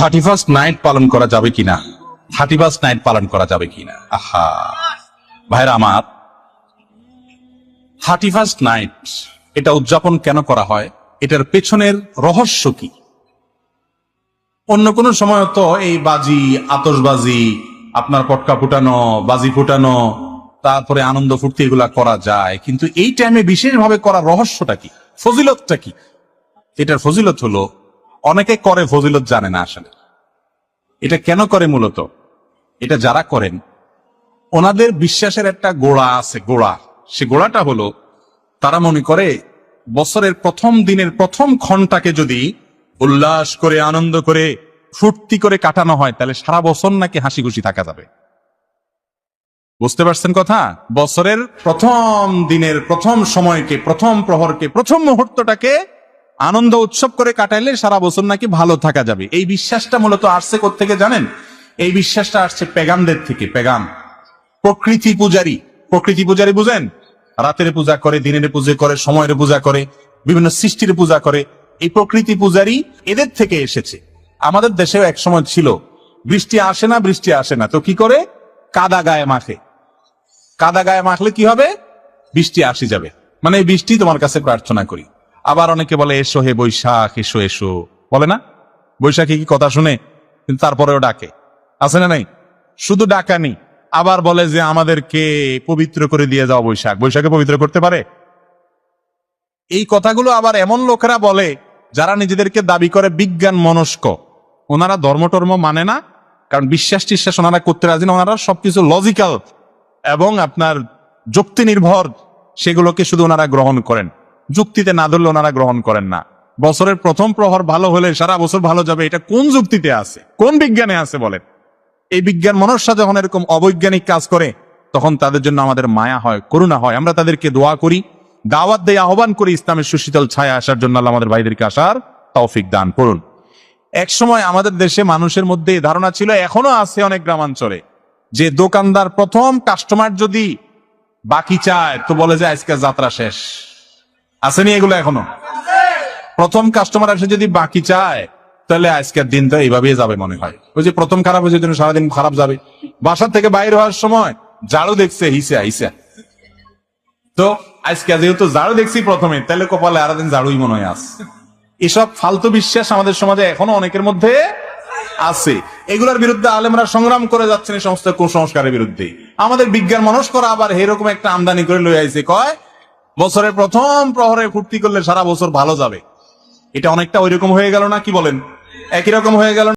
Thirty first night পালন করা যাবে কিনা? থার্টি ফার্স্ট নাইট পালন করা যাবে কিনা? আহা। ভাইরা আমার, থার্টি ফার্স্ট নাইট, এটা উদযাপন কেন করা হয়? এটার পেছনের রহস্য কি? অন্য কোন সময় তো এই বাজি আতসবাজি আপনার পটকা ফুটানো, বাজি ফুটানো, তারপরে আনন্দ ফুর্তি এগুলা করা যায়, কিন্তু এই টাইমে বিশেষভাবে করা রহস্যটা কি? ফজিলতটা কি? এটার ফজিলত হলো অনেকে করে ফজিলত জানে না আসলে। এটা কেন করে মূলত? এটা যারা করেন, ওনাদের বিশ্বাসের একটা গোড়া আছে, গোড়া। সে গোড়াটা হলো, তারা মনে করে বছরের প্রথম দিনের প্রথম ক্ষণটাকে যদি উল্লাস করে, আনন্দ করে, ফুর্তি করে কাটানো হয়, তাহলে সারা বছর নাকি হাসি খুশি থাকা যাবে। বুঝতে পারছেন কথা? বছরের প্রথম দিনের প্রথম সময়কে, প্রথম প্রহরকে, প্রথম মুহূর্তটাকে আনন্দ উৎসব করে কাটাইলে সারা বছর নাকি ভালো থাকা যাবে। এই বিশ্বাসটা মূলত আসছে থেকে জানেন? এই বিশ্বাসটা আসছে পেগামদের থেকে পেগান প্রকৃতি পূজারী। প্রকৃতি পূজারী বুঝেন? রাতের পূজা করে, দিনের পূজা করে, সময়ের পূজা করে, বিভিন্ন সৃষ্টির পূজা করে। এই প্রকৃতি পূজারী এদের থেকে এসেছে। আমাদের দেশেও এক সময় ছিল। বৃষ্টি আসে না, বৃষ্টি আসে না। তো কি করে? কাদা গায়ে মাখে। কাদা গায়ে মাখলে কি হবে? বৃষ্টি আসি যাবে। মানে বৃষ্টি তোমার কাছে প্রার্থনা করি। আবার অনেকে বলে, এসো হে বৈশাখ, এসো এসো। বলে না? বৈশাখী কি কথা শুনে? কিন্তু তারপরেও ডাকে। আছে না নাই? শুধু ডাকানি আবার বলে যে, আমাদেরকে পবিত্র করে দিয়ে যাও বৈশাখ। বৈশাখে পবিত্র করতে পারে? এই কথাগুলো আবার এমন লোকেরা বলে, যারা নিজেদেরকে দাবি করে বিজ্ঞান মনস্ক। ওনারা ধর্ম টর্ম মানে না, কারণ বিশ্বাস টিশ্বাস ওনারা করতে রাজি না। ওনারা সবকিছু লজিক্যাল এবং আপনার যুক্তি নির্ভর, সেগুলোকে শুধু ওনারা গ্রহণ করেন। যুক্তিতে না ধরলে ওনারা গ্রহণ করেন না। বছরের প্রথম প্রহর ভালো হলে সারা বছর ভালো যাবে, এটা কোন যুক্তিতে আছে? কোন বিজ্ঞানে আছে বলেন? এই বিজ্ঞান মনস্যা যখন এরকম অবৈজ্ঞানিক কাজ করে, তখন তাদের জন্য আমাদের মায়া হয়, করুণা হয়। আমরা তাদেরকে দোয়া করি, দাওয়াত দিয়ে আহ্বান করি, ইসলামের সুশীতল ছায়া আসার জন্য আল্লাহ আমাদের ভাইদেরকে আসার তৌফিক দান করুন। এক সময় আমাদের দেশে মানুষের মধ্যে ধারণা ছিল, এখনও আছে অনেক গ্রামাঞ্চলে, যে দোকানদার প্রথম কাস্টমার যদি বাকি চায়, তো বলে যে আজকে যাত্রা শেষ। আসেনি এগুলো এখনও? প্রথম কাস্টমার এসে যদি বাকি চায়, তাহলে আজকের দিনটা এইভাবেই যাবে মনে হয়। ওই যে প্রথম খারাপ হয়েছে জন্য সারাদিন খারাপ যাবে। বাসা থেকে বাইরে হওয়ার সময় ঝাড়ু দেখছে, হিসে হিসে। তো আজকে যেহেতু ঝাড়ু দেখছি প্রথমে, তাহলে কপালে আর দিন ঝাড়ুই মনে হয় আস। এসব ফালতু বিশ্বাস আমাদের সমাজে এখনও অনেকের মধ্যে আছে। এগুলোর বিরুদ্ধে আলেমরা সংগ্রাম করে যাচ্ছেন এই সমস্ত কুসংস্কারের বিরুদ্ধে। আমাদের বিজ্ঞান মনস্করা আবার এরকম একটা আমদানি করে লই আইছে, কয়? বছরের প্রথম প্রহরে ফুর্তি করলে সারা বছর ভালো যাবে। এটা অনেকটা ওইরকম হয়ে গেল না? কি বলেন? একই রকম হয়ে গেল?